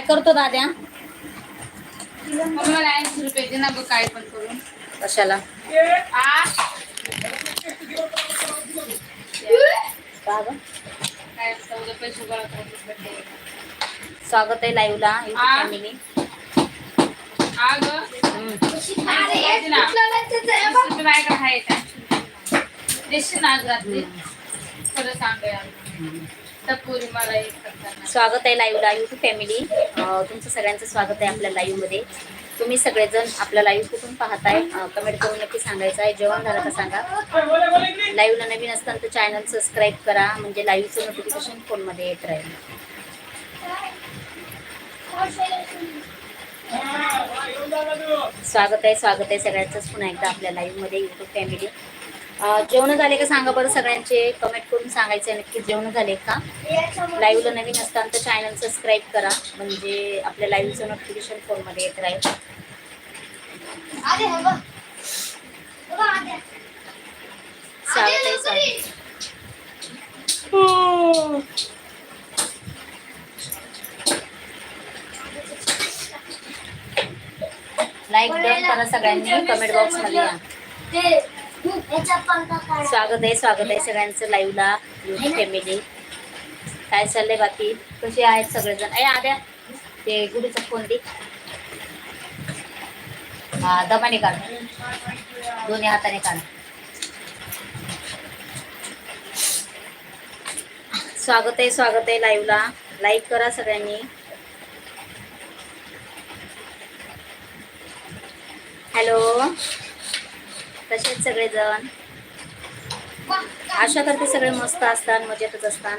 काय करतो दाद्या? मग मला ऐंशी रुपये दे ना बघ काय पण करून. कशाला? आ? काय चौदा पैसे गोळा. स्वागत आहे लाईव्हला हा. फॅमिली आ? ग? दे ना. वीस रुपये माझ्याकडे आहे का? देशील ना आज रात्री? खरं सांगूया. स्वागत आहे लाईव्हला युट्यूब फॅमिली तुमचं सगळ्यांचं स्वागत आहे आपल्या लाईव्हमध्ये. तुम्ही सगळेजण आपला लाईव्ह कुठून पाहताय? कमेंट करून नक्की सांगायचं आहे. जेवण झालं का सांगा? लाईव्हला नवीन असताना तर चॅनल सबस्क्राईब करा. म्हणजे लाईव्हचं नोटिफिकेशन फोनमध्ये येत राहील. स्वागत आहे स्वागत आहे सगळ्यांचंच पुन्हा एकदा आपल्या लाईव्हमध्ये युट्यूब फॅमिली जेवण झाले का सांगा बरं सगळ्यांचे? कमेंट करून सांगायचं आहे नक्की जेवण झाले का? लाईव्हला नवीन असताना तर चॅनल सबस्क्राईब करा. म्हणजे आपल्या लाईव्हचं नोटिफिकेशन फोनमध्ये येत राहील. लाईक डन करा सगळ्यांनी. कमेंट बॉक्समध्ये या. स्वागत आहे स्वागत आहे सगळ्यांचं लाईव्हला युट्यूब फॅमिली काय चाललंय बाकी? कसे आहेत सगळेजण? ए आद्या ते गुढीचा फोन दे. हा दमाने काढ. दोन्ही हाताने काढ. स्वागत आहे स्वागत आहे लाईव्हला लाईक करा सगळ्यांनी. हॅलो तसेच सगळेजण. आशा करते सगळे मस्त असतात मजेतच असतात.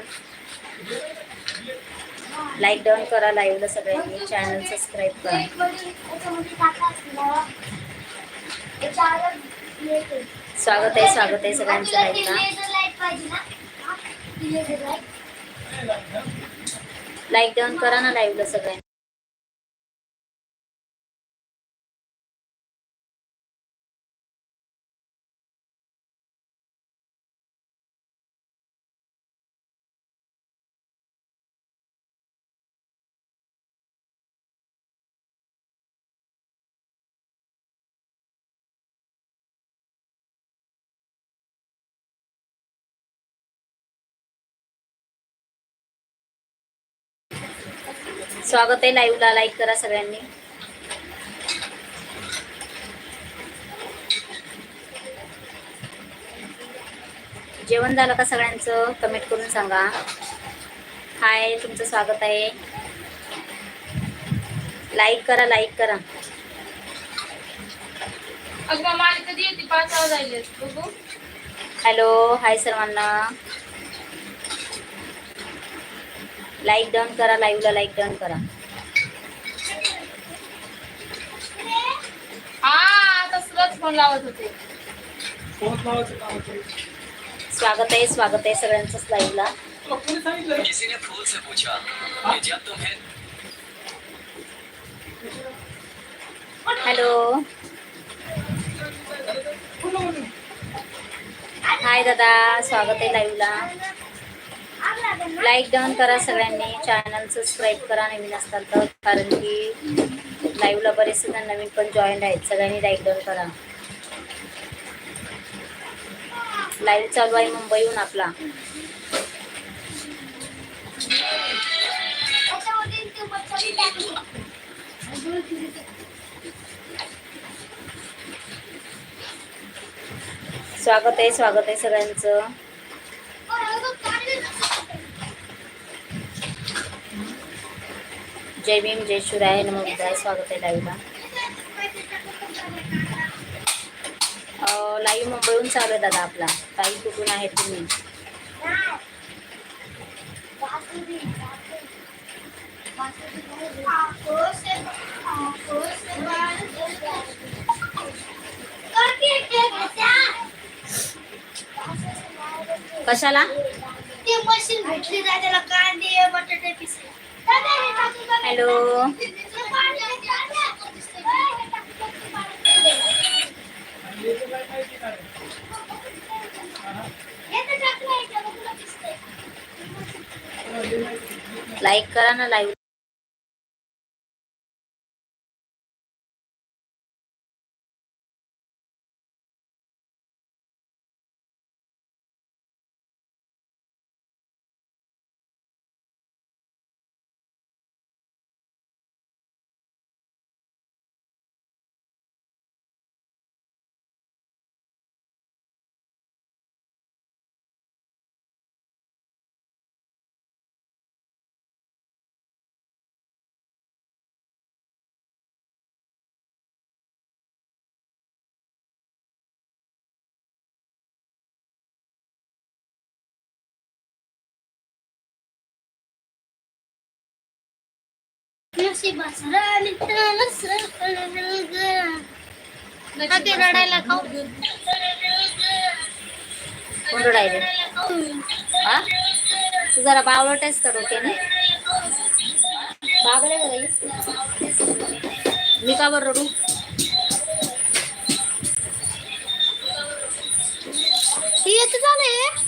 लाईक डाऊन करा लाईव्हला सगळ्यांनी चॅनल सबस्क्राईब करा. स्वागत आहे स्वागत आहे सगळ्यांचं लाईव्हला लाईक डाऊन करा ना लाईव्हला सगळ्यांनी. स्वागत आहे लाईव्हला लाईक करा सगळ्यांनी. जेवण झालं का सगळ्यांचं? कमेंट करून सांगा. हाय तुमचं स्वागत आहे. लाईक करा लाईक करा. हॅलो हाय सर्वांना. लाईक डाऊन करा लाईव्हला लाईक डाऊन करा. हा तसलंच फोन लावत होते. स्वागत आहे स्वागत आहे सगळ्यांचंच लाईव्हला हॅलो हाय दादा. स्वागत आहे लाईव्हला लाईक डाऊन करा सगळ्यांनी. चॅनल सबस्क्राईब करा नवीन असताल तर. कारण की लाईव्हला बरेचसे जण नवीन पण जॉईन आहेत. सगळ्यांनी लाईक डाऊन करा. लाईव्ह चालू आहे मुंबईहून आपला. स्वागत आहे स्वागत आहे सगळ्यांचं. जय भीम जय शिवराय नमो बुद्धाय स्वागत आहे लाईव्हला लाईव्ह मुंबईहून चालू आहे दादा आपला. ताई कुठून आहे तुम्ही? कशाला? ते मशीन भेटली जा त्याला कांदे बटाटे पिसे. हॅलो. लाईक करा ना लाईव्ह कधी रडायला खाऊ कोण रडायले हा तू जरा बावळटेस का डोक्याने. बागडे का मी का बरं रडू? येत झालंय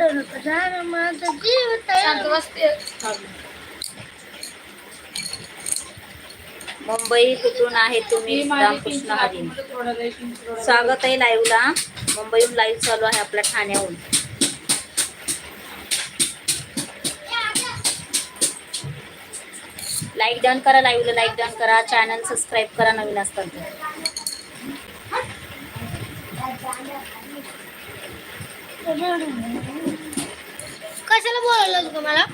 रडू नको झालं माझा जीव शांत बसते मुंबई कुठून आहे तुम्ही रामकृष्ण हरी स्वागत आहे लाईव्हला मुंबईहून लाईव्ह चालू आहे आपल्या ठाण्याहून. लाईक डन करा लाईव्हला लाईक डन करा. चॅनल सबस्क्राईब करा नवीन असताल तर कशाला बोलवलं तू मला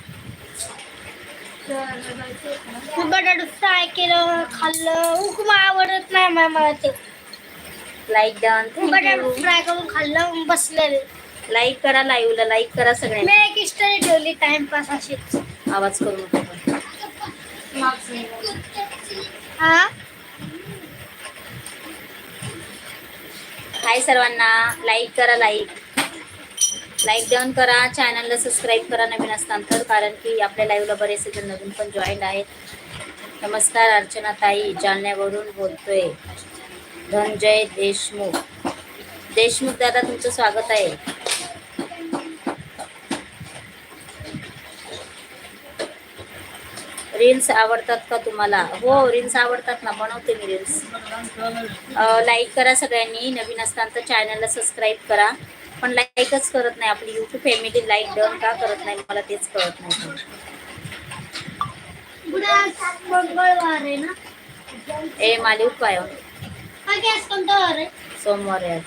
बटाटा फ्राय केलं खाल्लं. उपमा आवडत नाही मला ते. लाईक डन बटाटा फ्राय करून खाल्लं बसलेले. लाईक करा लाईव्हला लाईक करा सगळ्यांनी. मी एक स्टोरी ठेवली टाइमपास अशीच. आवाज करू नको. हा? हाय सर्वांना. लाईक करा लाईक लाईक डन करा चॅनलला सबस्क्राईब करा नवीन असताना तर कारण की आपल्या लाईव्हला बरेचसे जण नवीन पण जॉईन आहेत. नमस्कार अर्चना ताई जालन्यावरून बोलतोय. धनजय देशमुख. देशमुख दादा तुमचं स्वागत आहे. रील्स आवडतात का तुम्हाला? हो रील्स आवडतात ना बनवते मी रील्स लाईक करा सगळ्यांनी नवीन असताना तर चॅनलला सबस्क्राईब करा. लाईकच करत नाही आपली युट्यूब फॅमिली लाईक डन का करत नाही मला तेच कळत नाही. उद्या मंगळवार आहे ना ए वार आहे? सोमवार आहे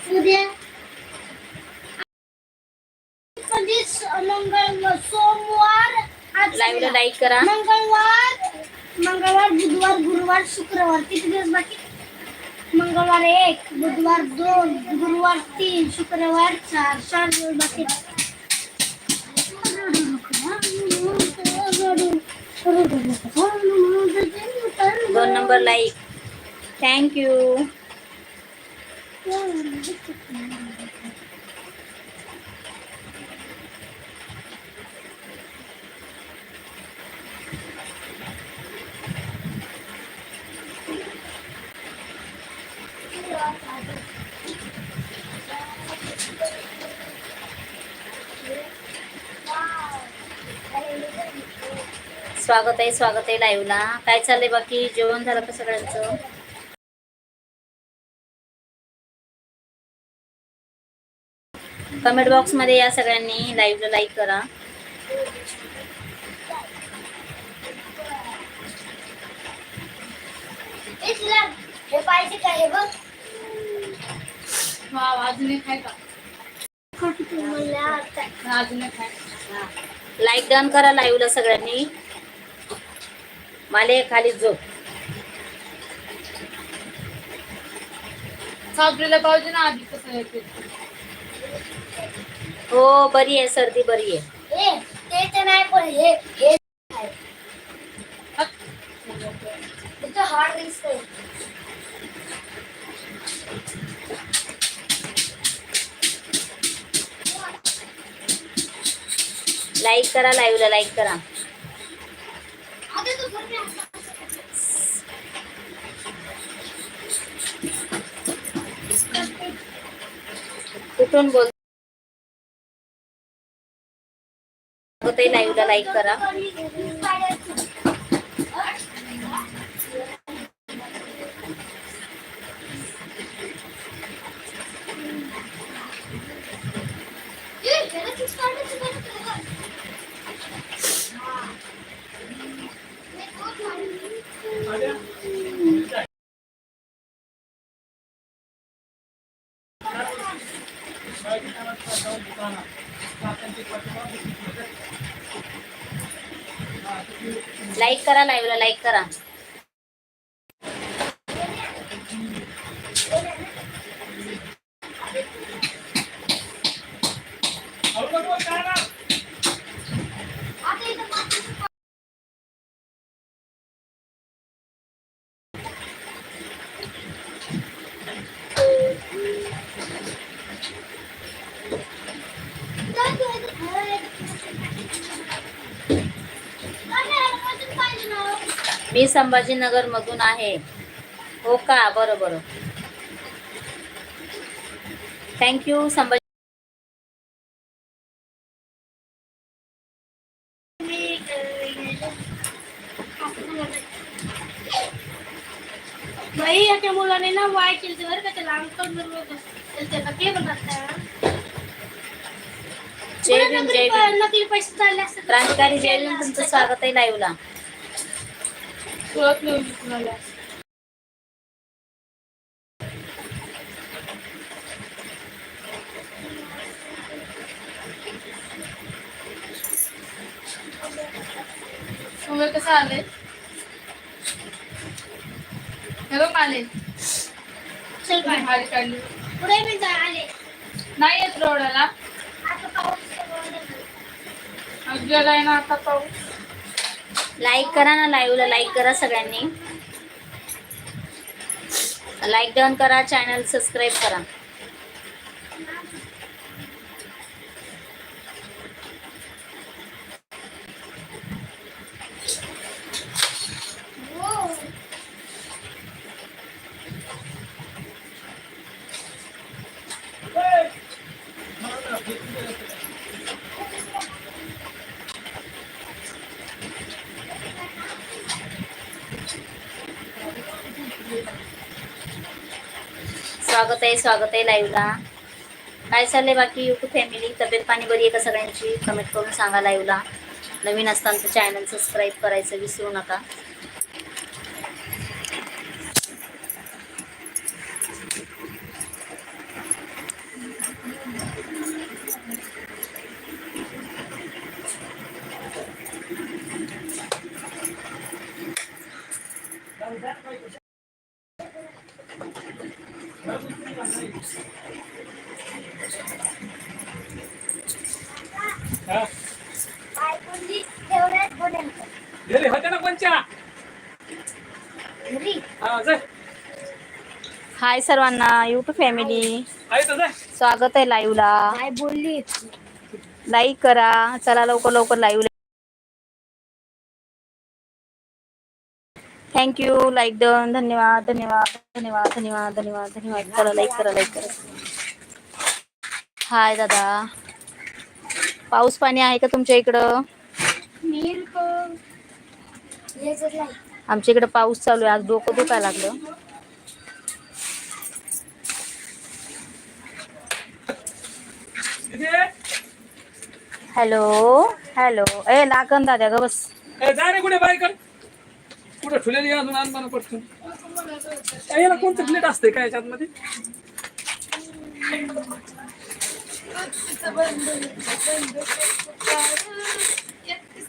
सोमवार आज लाईव्हला लाईक करा. मंगळवार मंगळवार बुधवार गुरुवार शुक्रवार किती दिवस बाकी? मंगळवार एक बुधवार दोन गुरुवार तीन शुक्रवार चार चार दिवस बाकी दोन नंबर लाईक थँक्यू स्वागत आहे स्वागत आहे लाईव्हला काय चाललंय बाकी? जेवण झालं का सगळ्यांचं? कमेंट बॉक्समध्ये या सगळ्यांनी. लाईव्हला लाईक करा. लाईक डन करा लाईव्हला सगळ्यांनी. माले खाली झोप. सापडीला पाहिजे ना आधी कसं आहे ते. हो बरी आहे सर्दी बरी आहे. हे ते तर नाही पण हे हे आहे. इथं हार्ड दिसतंय. लाईक करा लाईव्हला लाईक करा आता तू घरी जा. कुठून बोल लाईव्हला लाईक करा. करा लाईव्हला लाईक करा आता इथं मी संभाजीनगर मधून आहे. हो का? बरं बरं. थँक्यू संभाजी बाई याच्या मुलाने ना वाय केलं बरं का त्याला अंकल असतात क्रांतिकारी जय भीम तुमचं स्वागत आहे लाईव्हला तुम्हाला तुम्ही कसं आले हे बघ आले चल बाय भारी काढली. पुढे मी जा आले. नाही येत रोडाला. आता पाऊस गेलाय ना आता पाऊस? लाईक करा ना लाईव्हला लाईक करा सगळ्यांनी. लाईक डन करा चॅनल सबस्क्राईब करा. स्वागत आहे स्वागत आहे लाईव्हला काय चाललंय बाकी? युट्यूब फॅमिली तब्येत पाणी बरी आहे का सगळ्यांची? कमेंट करून सांगा लाईव्हला नवीन असताना तर चॅनल सबस्क्राईब करायचं विसरू नका. गेले होते ना कोणच्या? घरी. हा जाय हाय सर्वांना युट्यूब फॅमिली आहे तर जाय स्वागत आहे लाईव्हला काय बोलली? लाईक करा. चला लवकर लवकर लाईव्ह थँक्यू लाईक डन धन्यवाद धन्यवाद धन्यवाद धन्यवाद धन्यवाद धन्यवाद. चला लाईक करा लाईक करा. हाय दादा. पाऊस पाणी आहे का तुमच्या इकडं? आमच्या इकडे पाऊस चालू आहे आज डोकं दुखायला लागलं. Hello hello. ए नाकन दाद्या ग बस. कुठे बायकर कुठे ठुलेली अजून अनुमान पडतो याला कोणतं प्लेट असते काय याच्यात मध्ये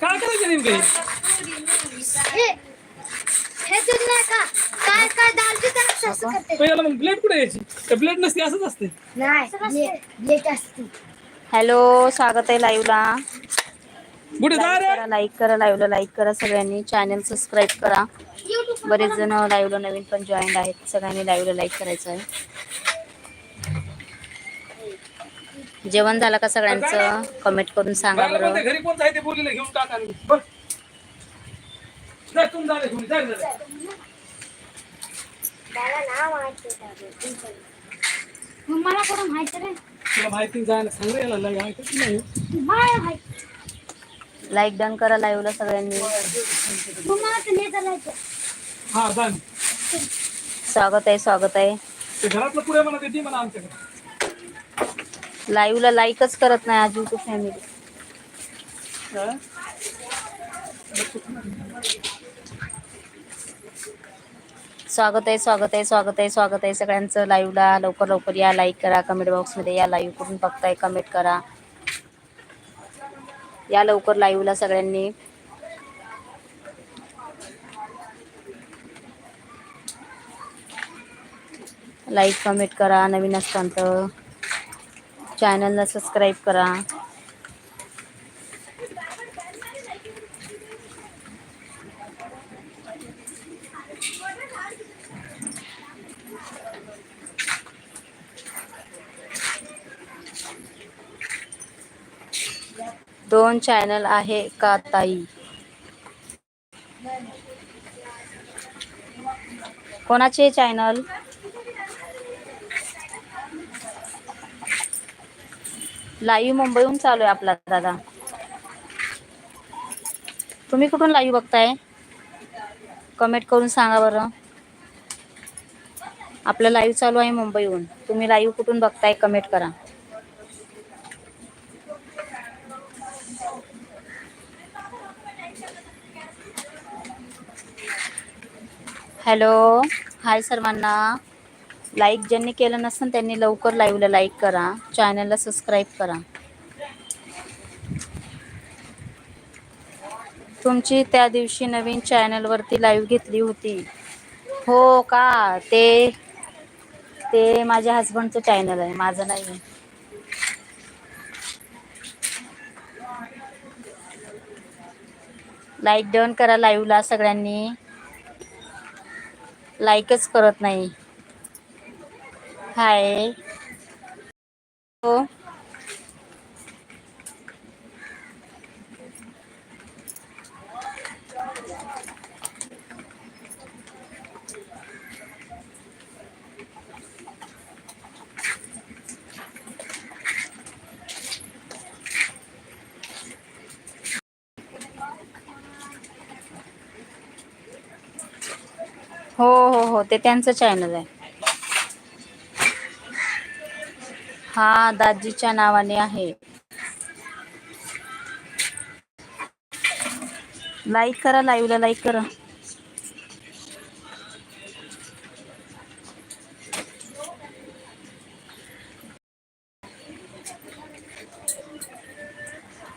काय करायचं नेमकं हे? हे हे दूध नाही का? काय काय दाल दुकानात असं करते. पण याला मग प्लेट कुठे यायची त्या प्लेट नसते असंच असते. नाही लेट असते. हॅलो स्वागत आहे लाईव्हला. कुठे जा लाईक रे? करा लाईक करा लाईव्हला लाईक करा सगळ्यांनी. चॅनल सबस्क्राईब करा. बरेच जण लाईव्हला नवीन पण जॉईन आहेत. सगळ्यांनी लाईव्हला लाईक करायचं आहे. जेवण झालं का सगळ्यांचं? कमेंट करून सांगा बरं. घरी घेऊन टाका घेऊन. मला कोण माहिती रे? तुला माहिती जायला सांग रे याला लय ऐकत नाही? मला माहिती लाईक डन करा लाईव्हला सगळ्यांनी. हा स्वागत आहे स्वागत आहे. ते घरातलं पुढे मला देते म्हणा आमच्याकडे. लाईव्हला लाईकच करत नाही आज युट्यूब फॅमिली स्वागत आहे स्वागत आहे स्वागत आहे स्वागत आहे सगळ्यांचं लाईव्हला लवकर लवकर या लाईक करा कमेंट बॉक्समध्ये या लाईव्ह करून बघताय कमेंट करा. या लवकर लाईव्हला सगळ्यांनी. लाईक कमेंट करा नवीन असताना तर चॅनलला सब्सक्राइब करा। दोन चैनल आहे का ताई? कोणाचे चैनल? लाईव्ह मुंबईहून चालू आहे आपला दादा. तुम्ही कुठून लाईव्ह बघताय? कमेंट करून सांगा बरं. आपलं लाईव्ह चालू आहे मुंबईहून. तुम्ही लाईव्ह कुठून बघताय कमेंट करा. हॅलो. हाय सर्वांना. लाईक ज्यांनी केलं नसेल त्यांनी लवकर लाईव्हला लाईक करा. चॅनलला सबस्क्राईब करा. तुमची त्या दिवशी नवीन चॅनलवरती लाईव्ह घेतली होती. हो का? ते ते माझ्या हसबंडचं चॅनल आहे. माझं नाही आहे. लाईक डन करा लाईव्हला सगळ्यांनी. लाईकच करत नाही. हाय. हो. हो हो हो. ते त्यांचं चॅनल आहे. हा दाजीच्या नावाने आहे. लाईक करा लाईव्हला लाईक करा.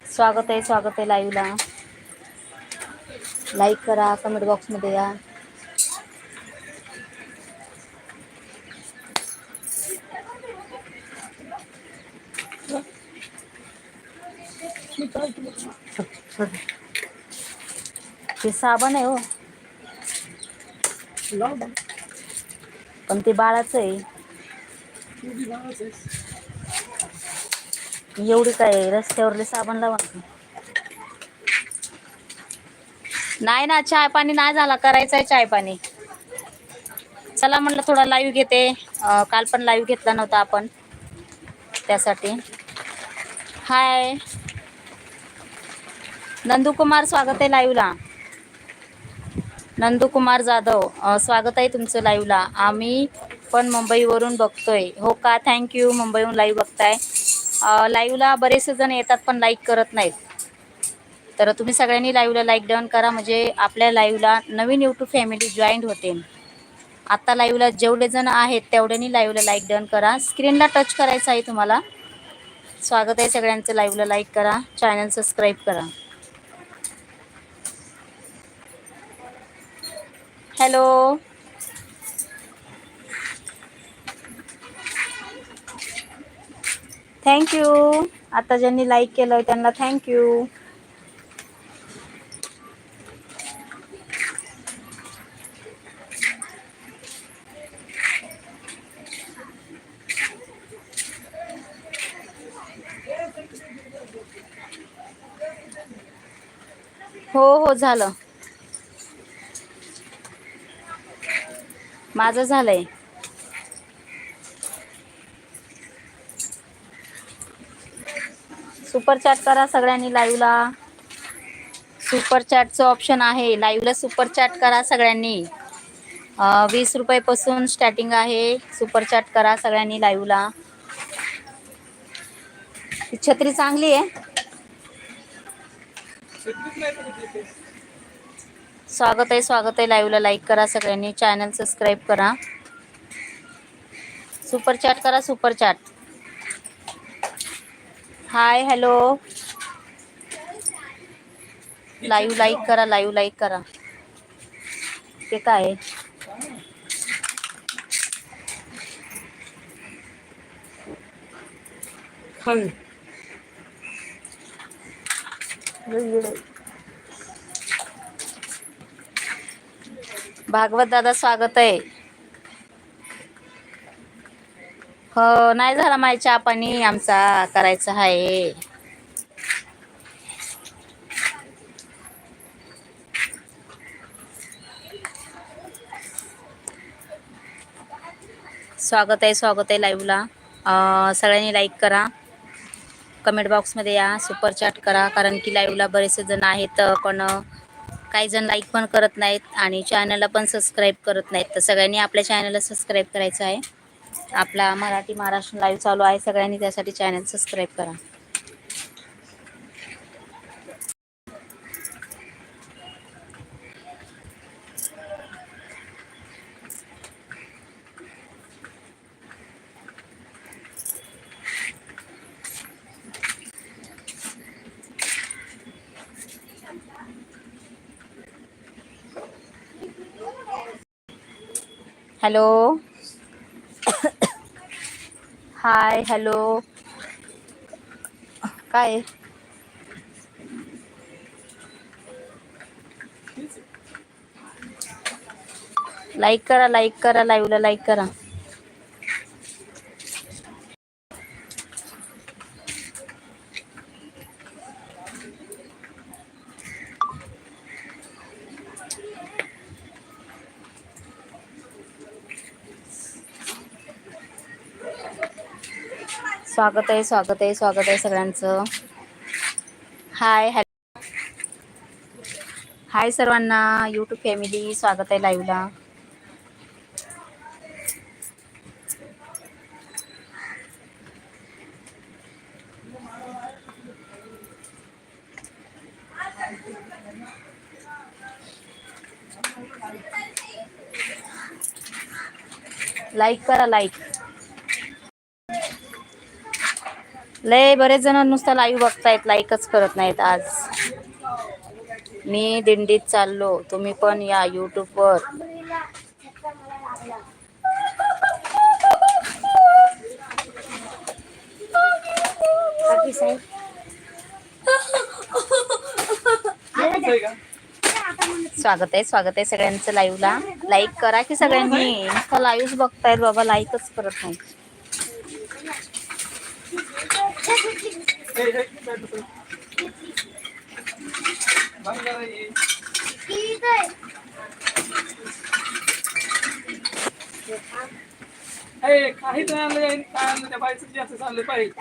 स्वागत आहे स्वागत आहे लाईव्हला लाईक करा कमेंट बॉक्समध्ये या. ते साबण आहे हो. पण ते बाळाचं आहे. एवढी काय रस्त्यावरले साबण लावा नाही ना चाय पाणी नाही झाला करायचं आहे चाय पाणी. चला म्हटलं थोडा लाईव्ह घेते. काल पण लाईव्ह घेतला नव्हता आपण. त्यासाठी. हाय नंदुकुमार स्वागत आहे लाईव्हला नंदुकुमार जाधव स्वागत आहे तुमचं लाईव्हला आम्ही पण मुंबईवरून बघतोय. हो का? थँक्यू मुंबईहून लाईव्ह बघताय. लाईव्हला बरेचसे जण येतात पण लाईक करत नाहीत. तर तुम्ही सगळ्यांनी लाईव्हला लाईक डाऊन करा. म्हणजे आपल्या लाईव्हला नवीन यूट्यूब फॅमिली जॉईंट होते. आत्ता लाईव्हला जेवढे जण आहेत तेवढ्यांनी लाईव्हला लाईक डाऊन करा. स्क्रीनला टच करायचं आहे तुम्हाला. स्वागत आहे सगळ्यांचं. लाईव्हला लाईक करा. चॅनल सबस्क्राईब करा. हॅलो. थँक्यू आता ज्यांनी लाईक केलं त्यांना थँक्यू हो हो झालं. माझं झालंय. सुपर चॅट करा सगळ्यांनी लाईव्हला सुपर चॅटचं ऑप्शन आहे. लाईव्हला सुपर चॅट करा सगळ्यांनी. वीस रुपयापासून स्टार्टिंग आहे. सुपर चॅट करा सगळ्यांनी लाईव्हला छत्री चांगली आहे. स्वागत आहे स्वागत आहे लाईव्हला लाईक करा सगळ्यांनी. चॅनल सबस्क्राईब करा. सुपर चॅट करा super chat hi hello live like करा लाईव्ह लाईक करा. ते काय आहे? भागवत दादा स्वागत आहे. हो नाही झाला माय चहा पाणी? आमचा करायचा आहे. स्वागत आहे स्वागत आहे लाईव्हला सगळ्यांनी लाईक करा. कमेंट बॉक्समध्ये या सुपर चॅट करा कारण की लाईव्हला बरेचसे जण आहेत पण काही जण लाईक पण करत नाहीत आणि चॅनलला पण सबस्क्राईब करत नाहीत. तर सगळ्यांनी आपल्या चॅनलला सबस्क्राईब करायचं आहे. आपला मराठी महाराष्ट्र लाईव्ह चालू आहे. सगळ्यांनी त्यासाठी चॅनल सबस्क्राईब करा. हॅलो. Hi hello. काय? लाईक करा लाईक करा लाईव्हला लाईक करा. स्वागत आहे स्वागत आहे स्वागत आहे सगळ्यांचं. हाय हॅलो हाय सर्वांना यूट्यूब फॅमिली स्वागत आहे लाईव्हला लाईक करा लाईक लय बरेच जण नुसतं लाईव्ह बघतायत लाईकच करत नाहीत आज. मी दिंडीत चाललो तुम्ही पण या यूट्यूबवर स्वागत आहे स्वागत आहे सगळ्यांचं लाईव्हला लाईक करा की सगळ्यांनी. नुसतं लाईव्ह बघतायत बाबा लाईकच करत नाही हे, काय काही तर आणलं काय आणलं त्या बायचं जास्त चाललं पाहिजे